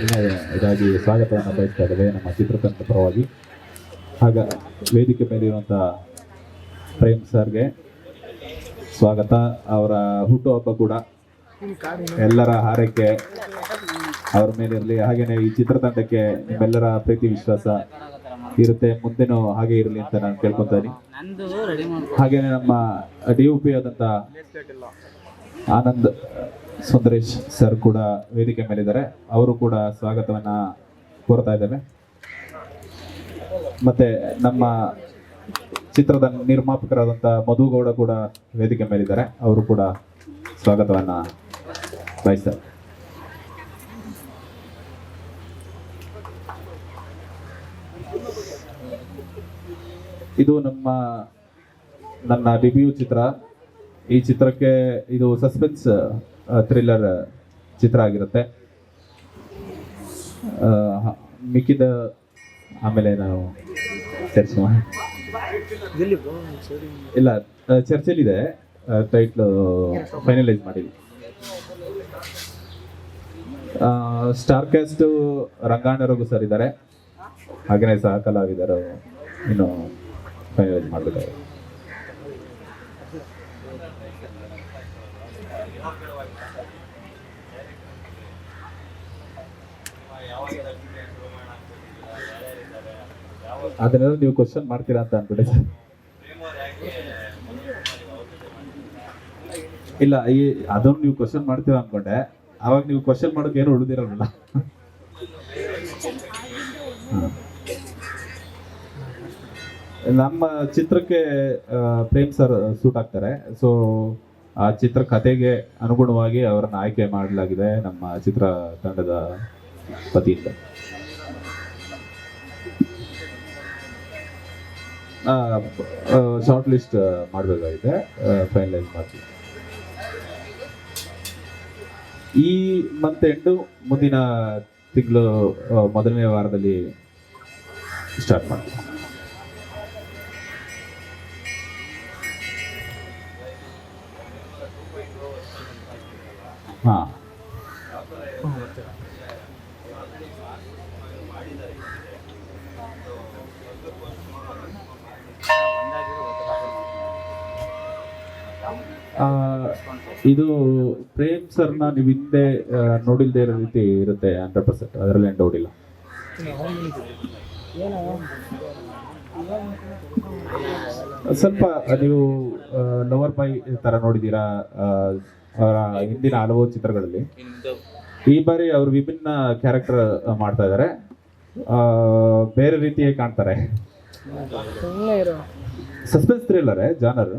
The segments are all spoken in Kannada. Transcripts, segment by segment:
ಇದಾಗಿ ಸ್ವಾಗತವನ್ನು ಬಯಸ್ತಾ ಇದ್ದೇವೆ ನಮ್ಮ ಚಿತ್ರತಂಡ ಪರವಾಗಿ. ಆಗ ವೇದಿಕೆ ಮೇಲಿರುವಂಥ ಪ್ರೇಮ್ ಸರ್ಗೆ ಸ್ವಾಗತ. ಅವರ ಹುಟ್ಟುಹಬ್ಬ ಕೂಡ ಎಲ್ಲರ ಹಾರೈಕೆ ಅವ್ರ ಮೇಲಿರಲಿ. ಹಾಗೇನೆ ಈ ಚಿತ್ರತಂಡಕ್ಕೆ ನಿಮ್ಮೆಲ್ಲರ ಪ್ರೀತಿ ವಿಶ್ವಾಸ ಇರುತ್ತೆ. ಮುಂದೆನೂ ಹಾಗೆ ಇರಲಿ ಅಂತ ನಾನು ಕೇಳ್ಕೊತೀನಿ ಹಾಗೇನೆ ನಮ್ಮ ಡಿ ಯು ಪಿ ಆದಂತ ಆನಂದ್ ಸುಂದರೇಶ್ ಸರ್ ಕೂಡ ವೇದಿಕೆ ಮೇಲಿದ್ದಾರೆ. ಅವರು ಕೂಡ ಸ್ವಾಗತವನ್ನ ಕೋರ್ತಾ ಇದ್ದೇವೆ. ಮತ್ತೆ ನಮ್ಮ ಚಿತ್ರದ ನಿರ್ಮಾಪಕರಾದಂಥ ಮಧುಗೌಡ ಕೂಡ ವೇದಿಕೆ ಮೇಲಿದ್ದಾರೆ. ಅವರು ಕೂಡ ಸ್ವಾಗತವನ್ನ ಬಯಸ್ತಾರೆ ಇದು ನಮ್ಮ, ನನ್ನ ಡೆಬ್ಯೂ ಚಿತ್ರ. ಈ ಚಿತ್ರಕ್ಕೆ ಇದು ಸಸ್ಪೆನ್ಸ್ ಥ್ರಿಲ್ಲರ್ ಚಿತ್ರ ಆಗಿರುತ್ತೆ. ಮಿಕ್ಕಿದ ಆಮೇಲೆ ನಾವು ಚರ್ಚೆ ಮಾಡಿ ಇಲ್ಲ ಚರ್ಚೆಲಿದೆ ಟೈಟ್ಲ್ ಫೈನಲೈಸ್ ಮಾಡಿದ್ವಿ. Star cast Rangayana Raghu sir ಇದ್ದಾರೆ. ಹಾಗೆಯೇ ಸಹ ಕಲಾವಿದರು ಇನ್ನು ಫೈನಲೈಸ್ ಮಾಡಬೇಕಾಗಿದೆ ಅದನ್ನೆಲ್ಲ ನೀವು ಕ್ವಶನ್ ಮಾಡ್ತೀರಾ ಅಂತ ಅನ್ಬಿಟ್ಟೆ ಸರ್. ಇಲ್ಲ ಈ ಅದನ್ನು ನೀವು ಕ್ವಶನ್ ಮಾಡ್ತೀರಾ ಅನ್ಕೊಂಡೆ. ಅವಾಗ ನೀವು ಕ್ವಶನ್ ಮಾಡೋಕೆ ಏನು ಉಳಿದಿರಲ್ಲ ನಮ್ಮ ಚಿತ್ರಕ್ಕೆ ಪ್ರೇಮ್ ಸರ್ ಸೂಟ್ ಆಗ್ತಾರೆ ಸೊ ಆ ಚಿತ್ರ ಕಥೆಗೆ ಅನುಗುಣವಾಗಿ ಅವರನ್ನ ಆಯ್ಕೆ ಮಾಡಲಾಗಿದೆ ನಮ್ಮ ಚಿತ್ರ ತಂಡದ ವತಿಯಿಂದ. ಶಾರ್ಟ್ ಲಿಸ್ಟ್ ಮಾಡಬೇಕಾಗಿದೆ. ಫೈನಲೈಸ್ ಮಾಡ್ತೀವಿ. ಈ ಮಂತ್ ಎಂಡು ಮುಂದಿನ ತಿಂಗಳು ಮೊದಲನೇ ವಾರದಲ್ಲಿ ಸ್ಟಾರ್ಟ್ ಮಾಡ್ತೀವಿ. ಹಾ. ಇದು ಪ್ರೇಮ್ ಸರ್ನ ನೀವು ಹಿಂದೆ ನೋಡಿಲ್ದೇ ಇರೋ ರೀತಿ ಇರುತ್ತೆ ಹಂಡ್ರೆಡ್ ಪರ್ಸೆಂಟ್. ಅದರಲ್ಲಿ ಇಲ್ಲ. ಸ್ವಲ್ಪ ನೀವು ಲವರ್ ಬೈ ತರ ನೋಡಿದ್ದೀರಾ? ಹಿಂದಿನ ಹಲವು ಚಿತ್ರಗಳಲ್ಲಿ. ಈ ಬಾರಿ ಅವರು ವಿಭಿನ್ನ ಕ್ಯಾರೆಕ್ಟರ್ ಮಾಡ್ತಾ ಇದ್ದಾರೆ ಆ, ಬೇರೆ ರೀತಿಯೇ ಕಾಣ್ತಾರೆ? Suspense thriller genre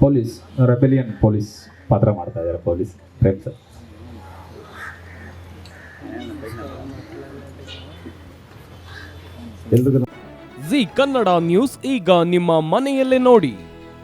police rebellion police ಪಾತ್ರ ಮಾಡ್ತಾ ಇದ್ದಾರೆ ಪೊಲೀಸ್ ಪ್ರೇಮ್ ಸರ್ ಎಲ್ರಿಗೂ ಜಿ ಕನ್ನಡ ನ್ಯೂಸ್ ಈಗ ನಿಮ್ಮ ಮನೆಯಲ್ಲೇ ನೋಡಿ.